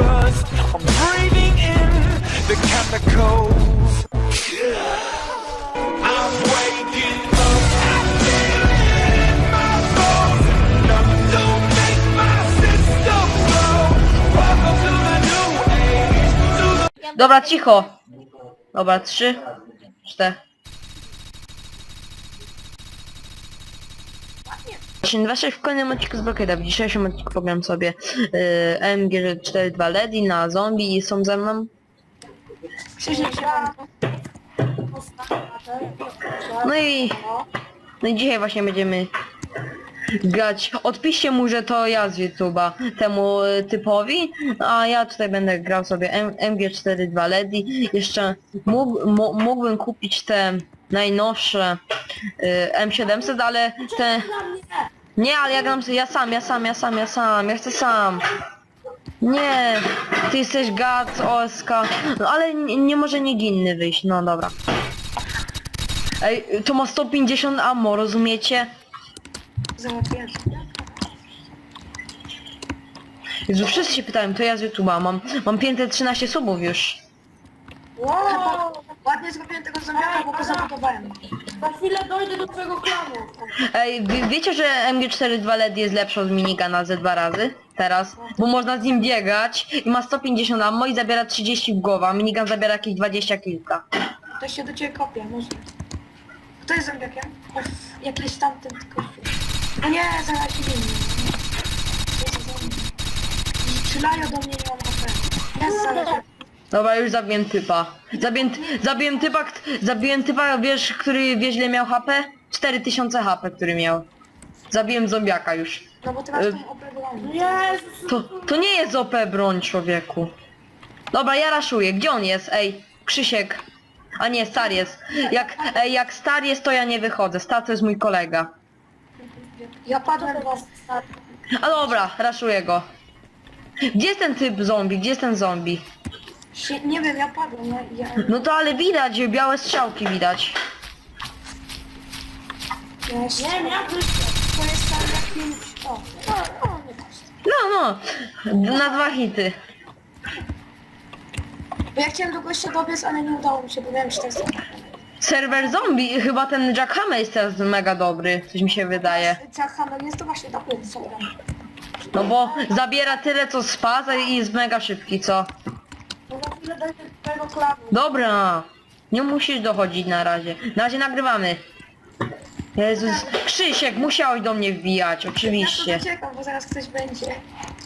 rust. I'm breathing in the. I'm waking up. Dobra, cicho. Dobra, trzy, cztery. 26 w kolejnym odcinku z Blockada. W dzisiejszym odcinku pogram sobie y, MG42 Lady na zombie i są ze mną. No i, no i dzisiaj właśnie będziemy grać. Odpiszcie mu, że to ja z YouTube'a temu y, typowi, a ja tutaj będę grał sobie M MG42 Lady. Jeszcze mógłbym kupić te najnowsze y, M700, ale te... ale ja gram sobie, ja sam, ja sam, ja sam, ja sam, ja chcę sam. Nie, ty jesteś gad, OSK, no ale nie, nie może nikt inny wyjść, no dobra. Ej, to ma 150 ammo, rozumiecie? załatwiasz. Jezu, wszyscy się pytają, to ja z YouTube'a, mam, mam 513 subów już. Wow! Ładnie zrobiłem tego zamiara, bo go zabudowałem. Za chwilę dojdę do twojego klanu. Ej, wie, wiecie, że MG42 LED jest lepszy od minigana ze dwa razy? Teraz? Bo można z nim biegać i ma 150 ammo i zabiera 30 w głowę, a minigun zabiera jakieś 20 kilka. To się do ciebie kopia, może. Kto jest zombiakiem? Uff, jakiś tamten tylko. No nie, zaraz się winny. I Strzelają do mnie, nie mam HP. Jest zaraz. Dobra, już zabiłem typa. Zabiłem, zabiłem typa, zabiłem typa, wiesz, który, wiesz ile miał HP? 4000 HP, który miał. Zabiłem zombiaka już. No bo ty masz Y- tą. Jezus! To, to nie jest OP broń, człowieku. Dobra, ja raszuję. Gdzie on jest? Ej, Krzysiek. A nie, Star jest. Jak, ej, jak Star jest, to ja nie wychodzę. Star to jest mój kolega. Ja padłem bo... A dobra, raszuję go. Gdzie jest ten typ zombie? Gdzie jest ten zombie? Się- Nie wiem, ja padłem. Ja, ja, No to ale widać, białe strzałki widać. ja jeszcze... Nie, nie, To jest tam jakimś... O, o, o, nie patrz. No, no. Na dwa hity. Bo ja chciałem do gościa dobiec, ale nie udało mi się, bo miałem 400. Serwer zombie, chyba ten Jack Hammer jest teraz mega dobry, coś mi się wydaje. Jack Hammer jest to właśnie dobry serwer. No bo zabiera tyle co spaza i jest mega szybki, co? Chwilę twojego klanu. Dobra, nie musisz dochodzić na razie. Na razie nagrywamy. Jezus, Krzysiek, musiałeś do mnie wbijać, Ja tu oczywiście. uciekam, bo zaraz ktoś będzie.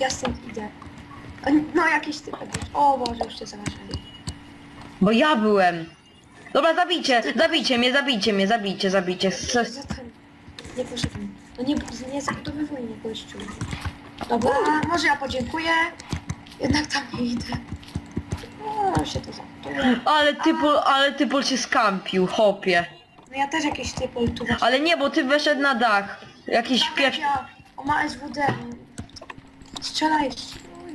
Ja stąd idę. O, No jakiś typ. O Boże, już cię zarażali. Bo ja byłem. Dobra, zabijcie, zabijcie mnie, zabijcie mnie, zabijcie, zabijcie. Zatem nie poszedłem. No nie, nie zabudowywuj mnie gościu. Dobra, może ja podziękuję. Jednak tam nie idę. Się. Ale typol, ale typol się skampił, hopie. No ja też jakieś typy tu właśnie. Ale nie, bo ty weszedł na dach. Jakiś piew... Ja, o ma SWD. Strzelaj. Uj.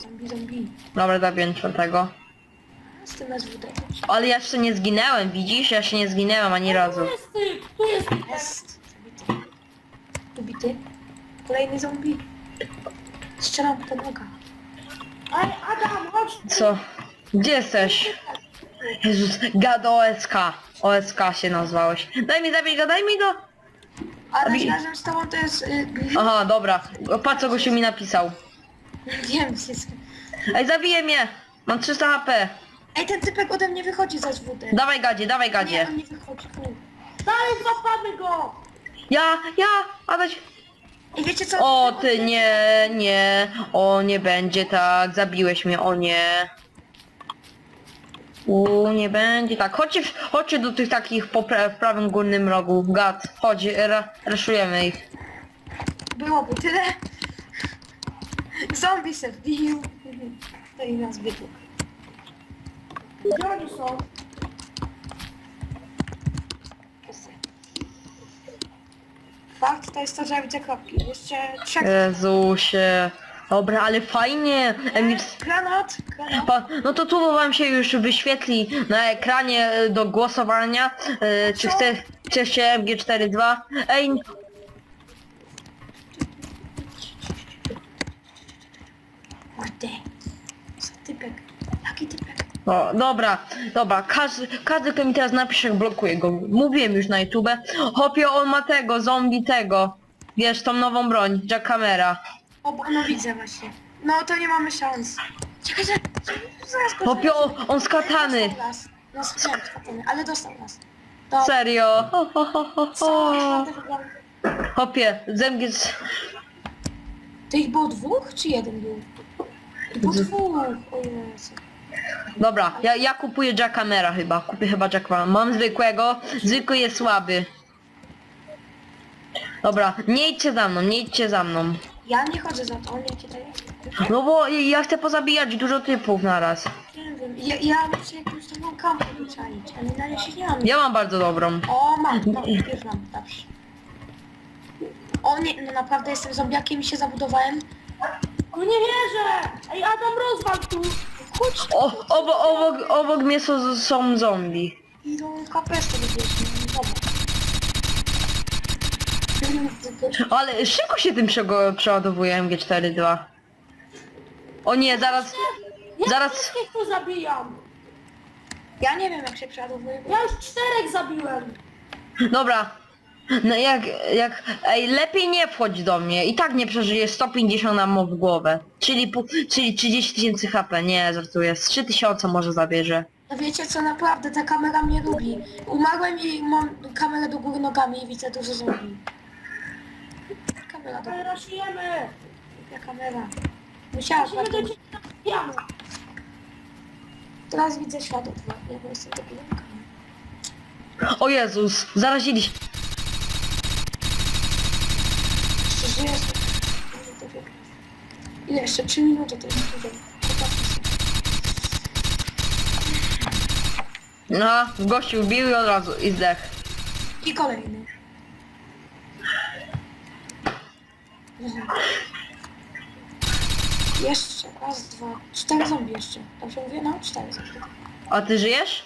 Zombie, zombie. Dobra, zabiłem czwartego. Z tym SWD. Ale ja jeszcze nie zginęłem, widzisz? Ja się nie zginęłem ani razu. Tu jest typ, tu jest typ. Jest. Zabity. Ubity. Kolejny zombie. Strzelam po nogach. Ej, Adam, chodź. Co? Gdzie jesteś? Jezus, gad OSK. OSK się nazwałeś. Daj mi, zabij go, daj mi go! Ale Abi- razem z tobą to jest... Y, Aha, dobra. Patrz co gościu mi napisał. wiem, jest... Ej, zabije mnie! Mam 300 HP. Ej, ten typek ode mnie wychodzi za SWD. Dawaj gadzie, dawaj Nie, gadzie. on nie wychodzi. U. Dalej, złapamy go! Ja, ja, Adaś. Ej, wiecie co? O ty nie, nie. O nie będzie tak, zabiłeś mnie, o nie. U, nie będzie tak. Chodźcie, w- chodźcie do tych takich po pra w prawym górnym rogu. Gad, chodź, ra raszujemy ich. Byłoby tyle. Zombie se wbił. To i nas biegł. Gdzie oni są? Ja widzę kropki. Jeszcze trzech. Jezusie. Dobra, ale fajnie. Emil, Granat, granat. pa, no to tu wam się już wyświetli na ekranie e, do głosowania, e, czy chce, chcecie MG42. Ej, O, dobra, dobra, każdy, każdy kto mi teraz napisze, blokuje go. Mówiłem już na YouTube. Hopie, on ma tego, zombie tego. Wiesz, tą nową broń, Jackhamera. O, bo- no widzę właśnie. No to nie mamy szans. Czekaj, że- zaraz go Hopie, on, on z katany. Dostał nas. No katany, ale dostał nas. To... Serio. Ho, ho, ho, ho, Co? ho. Hopie, zemgiec... To ich było dwóch, czy jeden był? Było dwóch, o Jezu. Dobra, ja, ja kupuję Jackhamera chyba. Kupię chyba Jackhamera. Mam zwykłego, zwykły jest słaby. Dobra, nie idźcie za mną, nie idźcie za mną. Ja nie chodzę za to, on jak cię daje? No bo ja chcę pozabijać dużo typów naraz. Nie wiem, ja, ja muszę jakąś taką kampę wyczaić, ale na razie nie mam. Ja mam bardzo dobrą. O, mam, mam, już mam, dobrze. O nie, no naprawdę jestem zombiakiem i się zabudowałem. O nie wierzę! Ej, Adam, rozwal tu! Chodź, O, obok, obok, obok mnie są, są zombie. no dobra. Ale szybko się tym przego- przeładowuje MG42. O nie, zaraz... Ja Zaraz- wszystkich tu zabijam! Ja nie wiem jak się przeładowuje, Ja już czterech zabiłem! Dobra. No jak, jak... Ej, lepiej nie wchodź do mnie. I tak nie przeżyję 150 nam w głowę. Czyli, pu- czyli 30 tysięcy HP. Nie, żartuję. Z 3000 może zabierze. no wiecie co, naprawdę ta kamera mnie lubi. Umarłem i mam kamerę do góry nogami i widzę dużo zombie. Kamera do góry, raszujemy! ja kamera. Musiałam Musimy do patrzeć. ciebie zabijamy! Teraz widzę światło, ja bo jestem debilem. O Jezus, zarazili żyjesz? Ile jeszcze? 3 minuty to jest dużo. No, gościu wbił i od razu i zdech. I kolejny. Mhm. Jeszcze, raz, dwa, cztery zombie jeszcze. Dobrze mówię? No, cztery zombie. A ty żyjesz?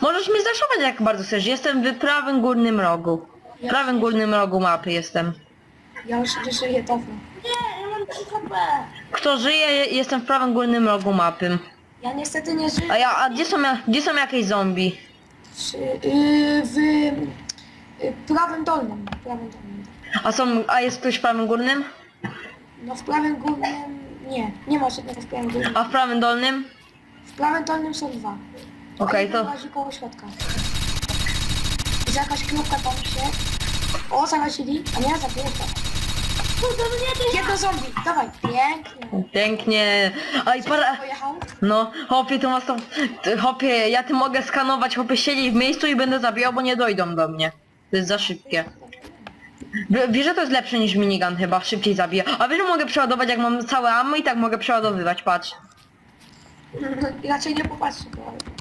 Możesz mnie zaszować jak bardzo chcesz. Jestem w prawym górnym rogu. W prawym górnym rogu mapy jestem. Ja już nie żyję dawno. Nie, ja mam 3 HP! Kto żyje, jestem w prawym górnym rogu mapy. Ja niestety nie żyję A ja, a gdzie są, ja- gdzie są jakieś zombie? przy, yy, w yy, prawym dolnym. Prawym dolnym. A są, a jest ktoś w prawym górnym? No w prawym górnym nie. Nie ma żadnego w prawym górnym. A w prawym dolnym? W prawym dolnym są dwa. Okej, jeden to... łazi koło środka. Jest jakaś kropka tam się. O, zarazili. A nie, zabiję to. Kurde, no nie, to! Jedno zombie, dawaj. Pięknie. Pięknie. Aj, para... Pojechał. No, hopie, to masz to... ty, Hopie, ja ty mogę skanować, hopie siedzieć w miejscu i będę zabijał, bo nie dojdą do mnie. To jest za szybkie. W- Wiesz, że to jest lepsze niż minigun chyba, szybciej zabija. A wiesz, że mogę przeładować jak mam całe ammo i tak mogę przeładowywać, patrz. Raczej nie popatrzy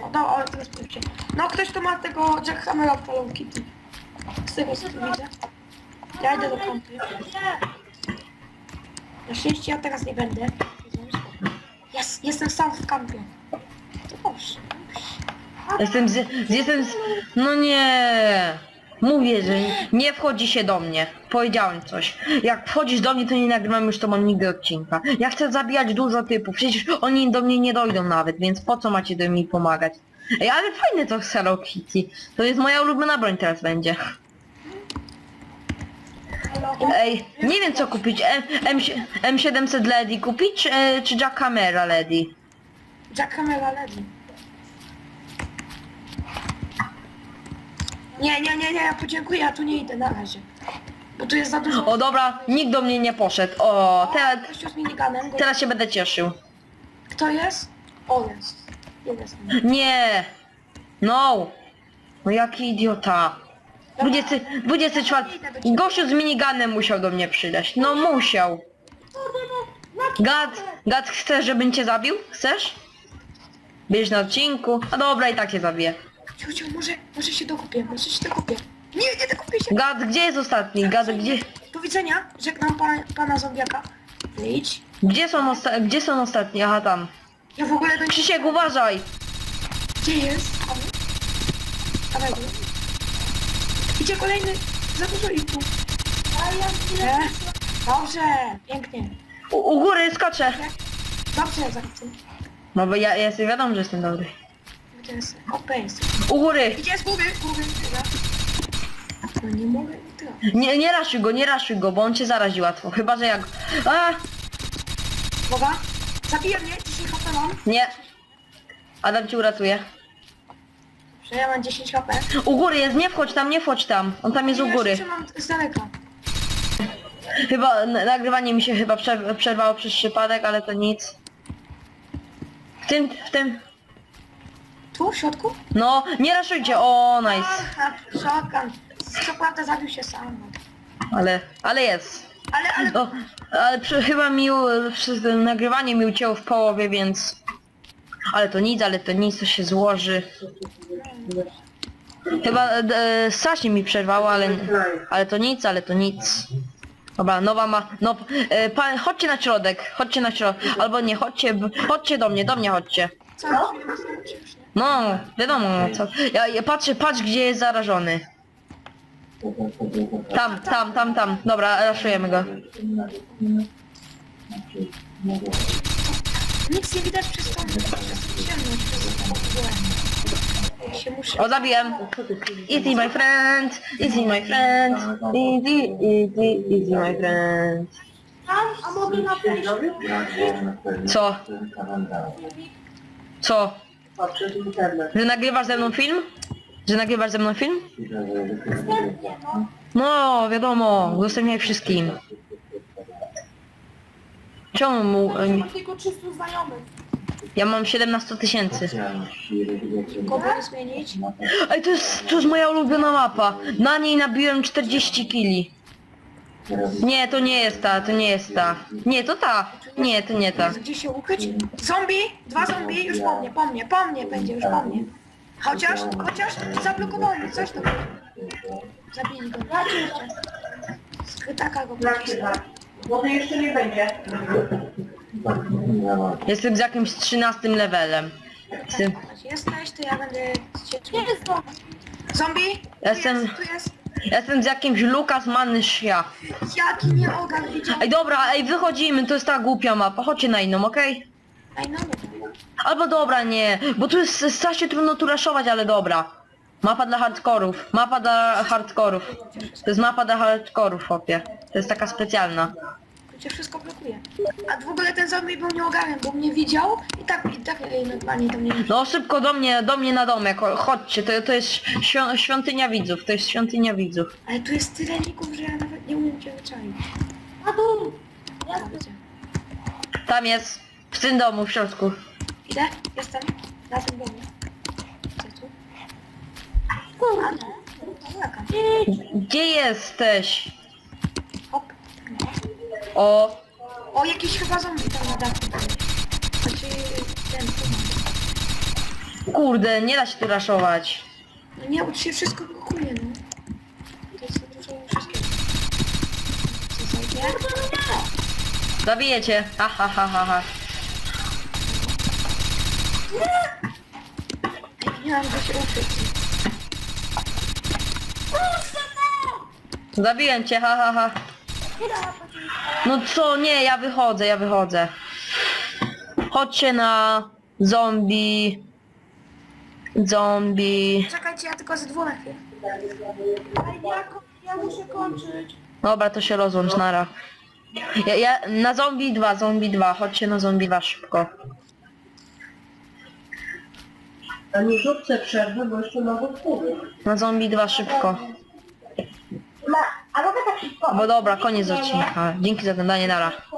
No, no, ale teraz pójdzie. No, ktoś tu ma tego Jackhammera w Call of Kitty. Z tego co tu widzę. Ja idę do kampy. Na szczęście ja teraz nie będę. Jest, jestem sam w kampie. To. Jestem z... z jestem z... No nie. Mówię, że nie wchodzi się do mnie. Powiedziałem coś. Jak wchodzisz do mnie, to nie nagrywam już to mam nigdy odcinka. Ja chcę zabijać dużo typów. Przecież oni do mnie nie dojdą nawet, więc po co macie do mi pomagać? Ej, ale fajne to Hello Kitty. To jest moja ulubiona broń teraz będzie. Ej, nie wiem co kupić. M, M, M700 Lady kupić, czy, e, czy Jackhamera Lady? Jackhammera Lady. Nie, nie, nie, nie, ja podziękuję, ja tu nie idę na razie. Bo tu jest za dużo... O dobra, nikt do mnie nie poszedł. O, teraz, Gościu z miniganem. Go... teraz się będę cieszył. Kto jest? O, jest. Jest. Nie! No! No jaki idiota. 20, 24. Gościu z miniganem musiał do mnie przydać. No musiał. No! Gad, Gad, chcesz, żebym cię zabił? Chcesz? Będziesz na odcinku? A dobra, i tak cię zabiję. Ciu, ciu, może, może się dokupię, może się dokupię. Nie, nie dokupię się. Gad, gdzie jest ostatni? Gad, gdzie, Do widzenia, żegnam pana, pana zombiaka. Wyjdź. gdzie są, osta gdzie są ostatni? Aha, tam. Ja w ogóle do. Krzysiek, uważaj! Gdzie jest? Dawaj. Dawaj. Idzie kolejny. Za dużo ich tu. A ja. Nie? Dobrze, pięknie. U, u góry skaczę. Dobrze, za tym. No bo ja, ja jestem wiadomo, że jestem dobry. To jest OP jest. U góry! Idzie z góry, dobra. No nie mogę, tyle. Nie, nie raszuj go, nie raszuj go, bo on cię zarazi łatwo. Chyba, że jak... A! Zabija mnie, 10 HP mam. Nie. Adam cię uratuje. Że ja mam 10 HP. U góry jest, nie wchodź tam, nie wchodź tam. On tam jest u Ja góry. z daleka. Chyba, n- nagrywanie mi się chyba przerw- przerwało przez przypadek, ale to nic. W tym, w tym... Tu, w środku? No, nie raszujcie, o, nice. Aha, shotgun. Co prawda zabił się sam. Ale, ale jest. Ale, ale... No, ale przy, chyba mi u- przez nagrywanie mi ucięło w połowie, więc... Ale to nic, ale to nic, to się złoży. Chyba e, strasznie mi przerwało, ale, ale to nic, ale to nic. Dobra, nowa ma... No, e, pa, chodźcie na środek, chodźcie na środek. Albo nie, chodźcie, chodźcie do mnie, do mnie chodźcie. Co? No, wiadomo, co. Ja, ja patrzę, patrz gdzie jest zarażony. Tam, tam, tam, tam. Dobra, raszujemy go. Nic nie widać przez tą... Ja się muszę... O, zabiłem. Easy my friend, easy my friend, easy, easy, easy my friend. Tam, a mogę na przejście. Co? Co? Że nagrywasz ze mną film? Że nagrywasz ze mną film? No, wiadomo, udostępniaj wszystkim. Czemu mu... em, Mam tylko 300 znajomych. Ja mam 17 tysięcy. Kogo zmienić? Ej, to jest, to jest moja ulubiona mapa. Na niej nabiłem 40 kili. Nie, to nie jest ta, to nie jest ta. Nie, to ta. Nie, to nie ta. Gdzie się ukryć? Zombie! Dwa zombie! Już po mnie, po mnie, po mnie będzie, już po mnie. Chociaż, chociaż zablokował mnie, coś to Zabili go. Skrytaka go. Bo to jeszcze nie będzie. Jestem z jakimś 13 levelem. Jestem, Jesteś, to ja będę cię Nie jest to. Zombie! Tu Jestem- jest, tu jest. jestem z jakimś Lukas Manyszia. Jaki nie ogar widział. Ej, dobra, ej, wychodzimy, to jest ta głupia mapa. Chodźcie na inną, okej? Ej, no nie. Albo dobra, nie, bo tu jest strasznie trudno tu raszować, ale dobra. Mapa dla hardkorów, mapa dla hardkorów. To jest mapa dla hardkorów, chłopie. To jest taka specjalna. Cię wszystko blokuje. A w ogóle ten zombie był nieogarem, bo mnie widział i tak, i tak ej, normalnie do mnie nie No szybko do mnie, do mnie na domek, cho- chodźcie, to, to jest świąt, świątynia widzów, to jest świątynia widzów. Ale tu jest tyle ników, że ja nawet nie umiem cię wyczaić. A. Jasne. Widzę. Tam jest, w tym domu, w środku. Idę? Jestem. Na tym domu. Co tu? A no. Jaka? Gdzie jesteś? No. O, O, jakiś chyba zombie tam na dachu. Znaczy, ten kurde, nie da się tu raszować. No nie, bo tu się wszystko blokuje, no. To jest dużo wszystkiego. Co zajdzie? Zabijecie, ha ha ha ha ha. Nie mam gdzie się ukryć. Zabiłem cię, ha ha ha. No co, nie, ja wychodzę, ja wychodzę. Chodźcie na zombie. Zombie. Czekajcie, ja tylko z dwóch ja, ko- ja muszę kończyć. Dobra, to się rozłącz, nara. Ja, ja, na zombie 2, zombie 2, chodźcie na zombie 2 szybko. A nie zróbcie przerwy, bo jeszcze mogę wpływać. Na zombie 2 szybko. Ma, a mogę tak szybko? Bo dobra, koniec odcinka. Dzięki za oglądanie, nara.